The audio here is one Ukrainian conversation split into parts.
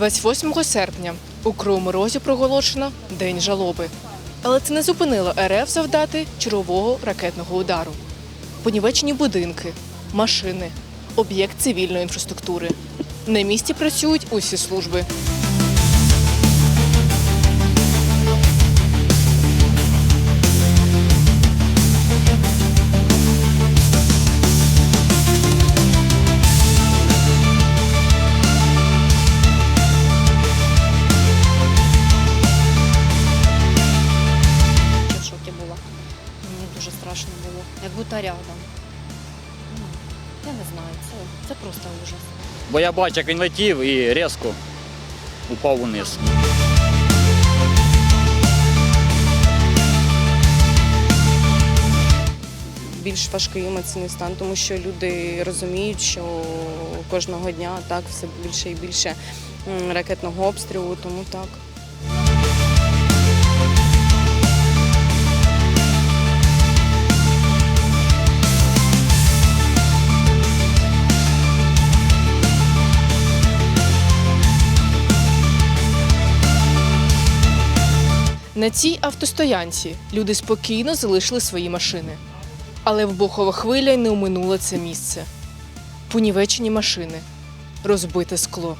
28 серпня у Кривому Розі проголошено День жалоби. Але це не зупинило РФ завдати чергового ракетного удару. Понівечені будинки, машини, об'єкт цивільної інфраструктури. На місці працюють усі служби. Будто рядом. Ну, Я не знаю, це, це просто ужас. Бо я бачу, як він летів і різко упав униз. більш важкий емоційний стан, тому що люди розуміють, що кожного дня так все більше і більше ракетного обстрілу, тому так. На цій автостоянці люди спокійно залишили свої машини. Але вибухова хвиля й не оминула це місце. Понівечені машини, розбите скло.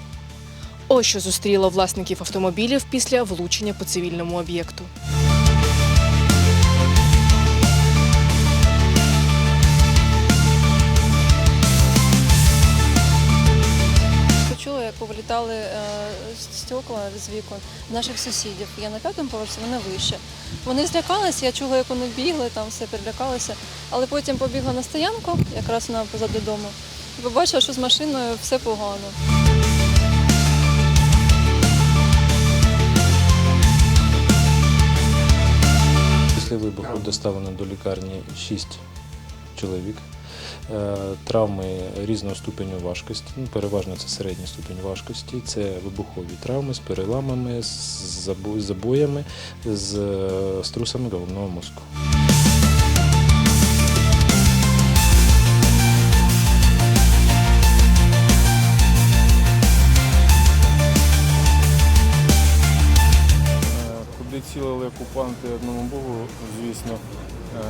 Ось що зустріло власників автомобілів після влучення по цивільному об'єкту. Як е, стекла з вікон наших сусідів. Я на п'ятому поверсі, вони вище. Вони злякалися, я чула, як вони бігли, там все перелякалися. Але потім побігла на стоянку, якраз вона позаду дому, і побачила, що з машиною все погано. Після вибуху доставлено до лікарні 6 чоловік. Е, Травми різного ступеню важкості, ну, переважно це середній ступінь важкості. Це вибухові травми з переламами, з забоями, з е, струсами головного мозку. Е, цілили окупанти одному Богу, звісно. Е,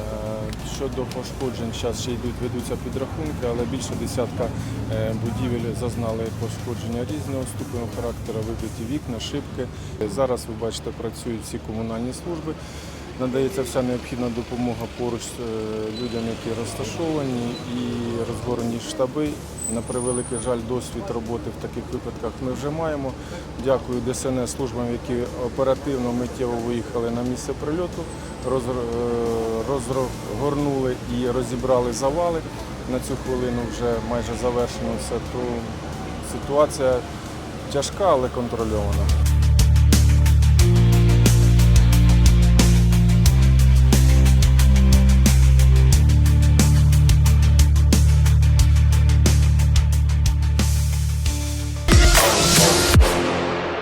Щодо пошкоджень, зараз ще йдуть, ведуться підрахунки, але більше десятка е, будівель зазнали пошкодження різного ступеню характеру, вибиті вікна, шибки. Зараз ви бачите, працюють всі комунальні служби. Надається вся необхідна допомога поруч е, людям, які розташовані, і розгорені штаби. На превеликий жаль, досвід роботи в таких випадках ми вже маємо. Дякую ДСНС службам, які оперативно миттєво виїхали на місце прильоту, е, розгорнули і розібрали завали. На цю хвилину вже майже завершено все. То ситуація тяжка, але контрольована.